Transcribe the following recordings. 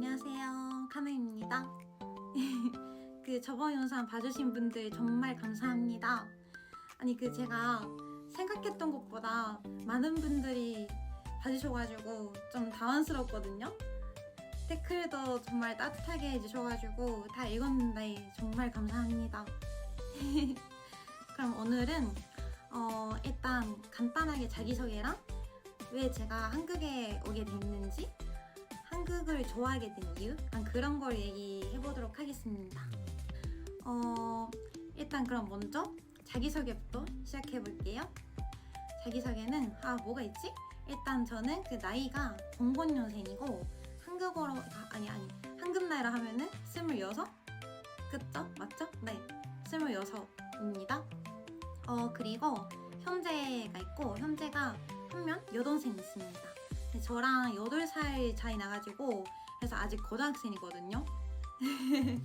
안녕하세요. 카누입니다. 그 저번 영상 봐주신 분들 정말 감사합니다. 아니 그 제가 생각했던 것보다 많은 분들이 봐주셔가지고 좀 당황스럽거든요. 댓글도 정말 따뜻하게 해주셔가지고 다 읽었는데 정말 감사합니다. 그럼 오늘은 어, 일단 간단하게 자기소개랑 왜 제가 한국에 오게 됐는지 한국을 좋아하게 된 이유 약간 그런 걸 얘기해 보도록 하겠습니다. 어, 일단 그럼 먼저 자기소개부터 시작해 볼게요. 자기소개는 아 뭐가 있지? 일단 저는 그 나이가 00년생이고 한국어로 아, 아니 아니 한국 나이로 하면은 26? 그쵸? 맞죠? 네 26입니다. 어 그리고 현재가 있고 현재가 한 명 여동생 있습니다. 근데 저랑 8살 차이 나가지고 그래서 아직 고등학생이거든요.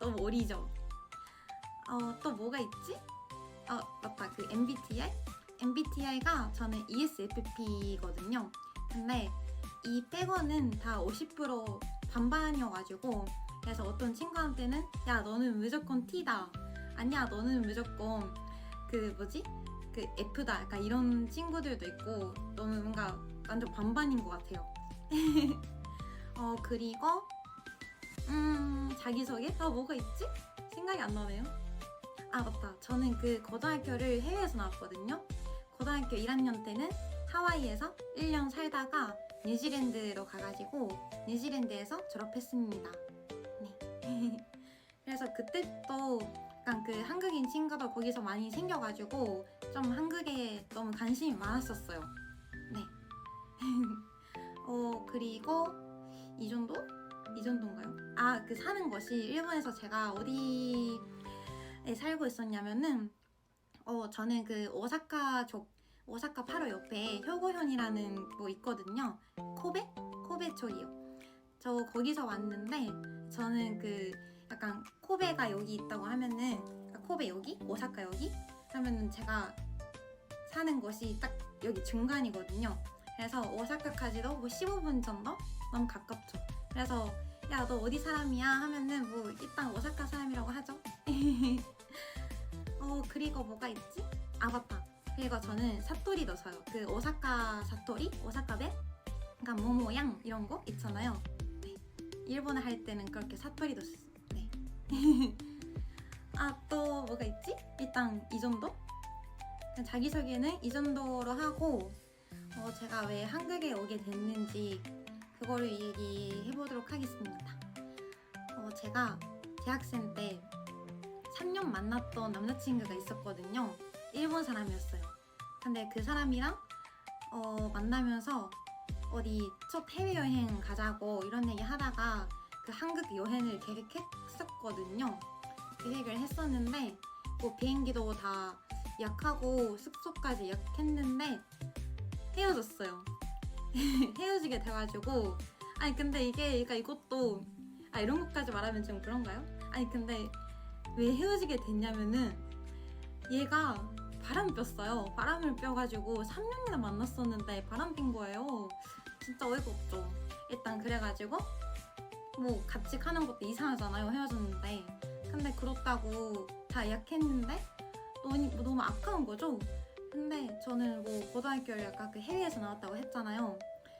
너무 어리죠? 어, 또 뭐가 있지? 어, 맞다. 그 MBTI? MBTI가 저는 ESFP거든요. 근데 이 빼고는 다 50% 반반이어가지고 그래서 어떤 친구한테는 야 너는 무조건 T다 아니야 너는 무조건 그 뭐지 그 F다 약간 이런 친구들도 있고 너무 뭔가 완전 반반인 것 같아요. 어 그리고 음 자기소개? 아 뭐가 있지? 생각이 안 나네요. 아 맞다. 저는 그 고등학교를 해외에서 나왔거든요. 고등학교 1학년 때는 하와이에서 1년 살다가 뉴질랜드로 가가지고 뉴질랜드에서 졸업했습니다. 네. 그래서 그때부터 약간 그 한국인 친구도 거기서 많이 생겨가지고 좀 한국에 너무 관심이 많았었어요. 네. 어 그리고 이 정도? 이 정도인가요? 아 그 사는 곳이 일본에서 제가 어디에 살고 있었냐면은 어 저는 그 오사카 쪽 오사카 바로 옆에 효고현이라는 뭐 있거든요. 코베? 코베 쪽이요. 저 거기서 왔는데 저는 그 약간 코베가 여기 있다고 하면은 그러니까 코베 여기, 오사카 여기 하면은 제가 사는 곳이 딱 여기 중간이거든요. 그래서 오사카까지도 뭐 15분 정도 너무 가깝죠. 그래서 야 너 어디 사람이야 하면은 뭐 일단 오사카 사람이라고 하죠. 어 그리고 뭐가 있지? 아 맞다. 그리고 저는 사토리 넣어요. 그 오사카 사토리, 오사카베, 그러니까 모모양 이런 거 있잖아요. 네. 일본어 할 때는 그렇게 사토리 넣었어요. 네. 아 또 뭐가 있지? 일단 이 정도? 자기소개는 이 정도로 하고 어, 제가 왜 한국에 오게 됐는지 그거를 얘기해 보도록 하겠습니다. 어, 제가 대학생 때 3년 만났던 남자친구가 있었거든요. 일본 사람이었어요. 근데 그 사람이랑 어, 만나면서 어디 첫 해외여행 가자고 이런 얘기 하다가 그 한국 여행을 계획했었거든요. 계획을 했었는데 뭐 비행기도 다 예약하고 숙소까지 예약했는데 헤어졌어요. 헤어지게 돼가지고 아니 근데 이게 그러니까 이것도 아 이런 것까지 말하면 좀 그런가요? 아니 근데 왜 헤어지게 됐냐면은 얘가 바람 폈어요. 바람을 펴가지고 3년이나 만났었는데 바람 핀 거예요. 진짜 어이가 없죠. 일단 그래가지고 뭐 같이 가는 것도 이상하잖아요. 헤어졌는데. 근데 그렇다고 다 예약했는데 너무, 너무 아까운 거죠. 근데 저는 뭐 고등학교를 약간 그 해외에서 나왔다고 했잖아요.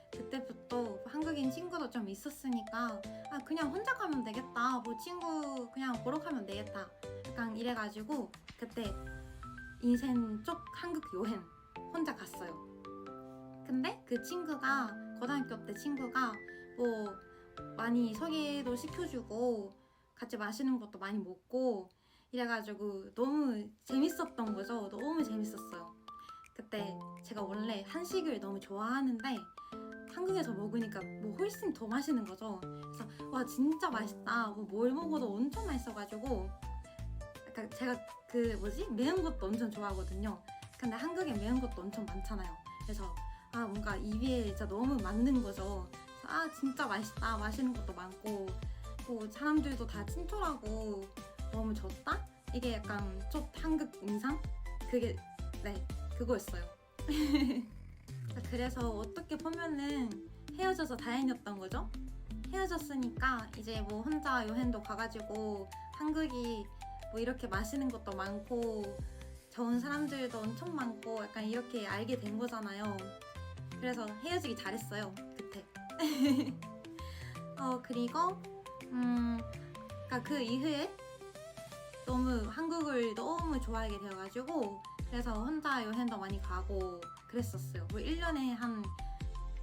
그때부터 한국인 친구도 좀 있었으니까 아 그냥 혼자 가면 되겠다. 뭐 친구 그냥 보러 가면 되겠다. 약간 이래가지고 그때 인생 쪽 한국 여행 혼자 갔어요. 근데 그 친구가 고등학교 때 친구가 뭐 많이 소개도 시켜주고 같이 마시는 것도 많이 먹고 이래가지고 너무 재밌었던 거죠. 너무 재밌었어요. 그때 제가 원래 한식을 너무 좋아하는데 한국에서 먹으니까 뭐 훨씬 더 맛있는 거죠. 그래서 와 진짜 맛있다. 뭐뭘 먹어도 엄청 맛있어가지고 약간 제가 그 뭐지 매운 것도 엄청 좋아하거든요. 근데 한국에 매운 것도 엄청 많잖아요. 그래서 아 뭔가 입에 진짜 너무 맞는 거죠. 아 진짜 맛있다. 맛있는 것도 많고 뭐 사람들도 다 친절하고 너무 좋다. 이게 약간 첫 한국 인상 그게 네 그거였어요. 그래서 어떻게 보면은 헤어져서 다행이었던 거죠. 헤어졌으니까 이제 뭐 혼자 여행도 가가지고 한국이 뭐 이렇게 맛있는 것도 많고 좋은 사람들도 엄청 많고 약간 이렇게 알게 된 거잖아요. 그래서 헤어지기 잘했어요 그때. 어 그리고 음 그러니까 그 이후에 너무 한국을 너무 좋아하게 되어가지고 그래서 혼자 여행도 많이 가고 그랬었어요. 뭐 1년에 한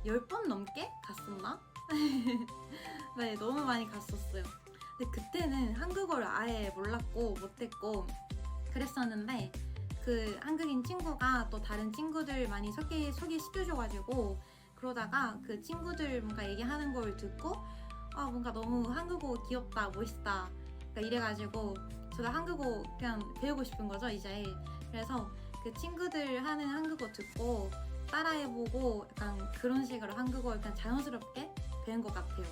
10번 넘게 갔었나? 네, 너무 많이 갔었어요. 근데 그때는 한국어를 아예 몰랐고 못했고 그랬었는데 그 한국인 친구가 또 다른 친구들 많이 소개, 소개시켜줘가지고 그러다가 그 친구들 뭔가 얘기하는 걸 듣고 아 뭔가 너무 한국어 귀엽다 멋있다 그러니까 이래가지고 저도 한국어 그냥 배우고 싶은 거죠 이제 그래서 그 친구들 하는 한국어 듣고 따라해보고 약간 그런 식으로 한국어를 그냥 자연스럽게 배운 것 같아요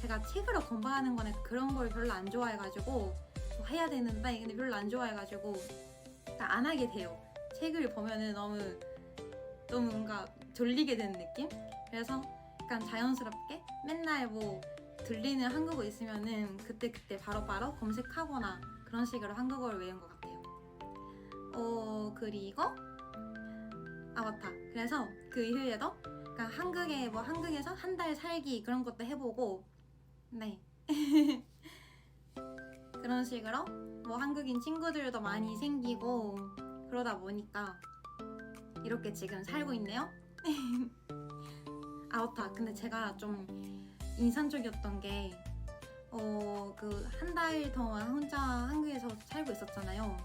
제가 책으로 공부하는 거는 그런 걸 별로 안 좋아해가지고 뭐 해야 되는데 근데 별로 안 좋아해가지고 안 하게 돼요 책을 보면은 너무 너무 뭔가 졸리게 되는 느낌 그래서 약간 자연스럽게 맨날 뭐 들리는 한국어 있으면은 그때그때 바로바로 검색하거나 그런 식으로 한국어를 외운 것 같아요. 어, 그리고 아 맞다. 그래서 그 이후에도 그러니까 한국에 뭐 한국에서 한 달 살기 그런 것도 해보고 네 그런 식으로 뭐 한국인 친구들도 많이 생기고 그러다 보니까 이렇게 지금 살고 있네요. 아 맞다. 근데 제가 좀 인상적이었던 게, 어, 그 한 달 동안 혼자 한국에서 살고 있었잖아요.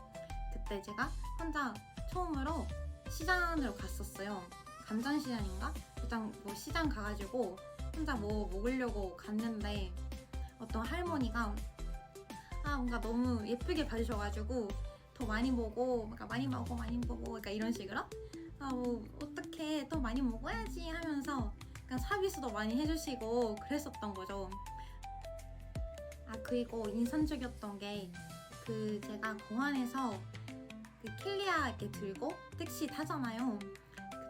그때 제가 혼자 처음으로 시장으로 갔었어요. 감장시장인가? 일단 뭐 시장 가가지고 혼자 뭐 먹으려고 갔는데 어떤 할머니가 아 뭔가 너무 예쁘게 봐주셔가지고 더 많이 먹고 그러니까 많이 먹어 많이 먹어 그러니까 이런 식으로 아 뭐 어떻게 더 많이 먹어야지 하면서 약간 서비스도 많이 해주시고 그랬었던 거죠. 아 그리고 인상적이었던 게 그 제가 공항에서 그 킬리아 이렇게 들고 택시 타잖아요.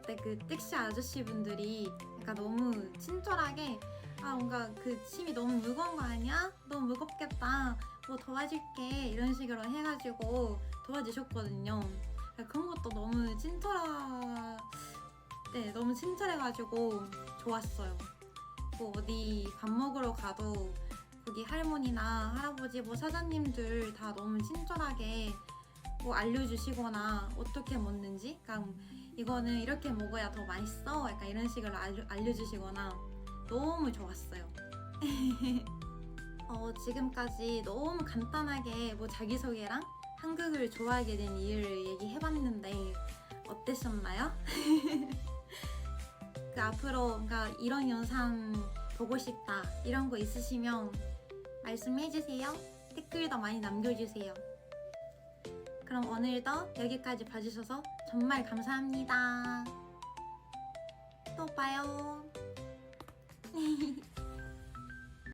그때 그 택시 아저씨 분들이 약간 너무 친절하게 아 뭔가 그 짐이 너무 무거운 거 아니야? 너무 무겁겠다. 뭐 도와줄게 이런 식으로 해가지고 도와주셨거든요. 그러니까 그런 것도 너무 친절하. 네, 너무 친절해가지고 좋았어요. 뭐 어디 밥 먹으러 가도 거기 할머니나 할아버지 뭐 사장님들 다 너무 친절하게 뭐 알려주시거나 어떻게 먹는지, 그러니까 이거는 이렇게 먹어야 더 맛있어, 약간 이런 식으로 알려, 알려주시거나 너무 좋았어요. 어, 지금까지 너무 간단하게 뭐 자기소개랑 한국을 좋아하게 된 이유를 얘기해봤는데 어땠었나요? 그 앞으로 뭔가 이런 영상 보고 싶다 이런 거 있으시면 말씀해주세요. 댓글도 많이 남겨주세요. 그럼 오늘도 여기까지 봐주셔서 정말 감사합니다. 또 봐요.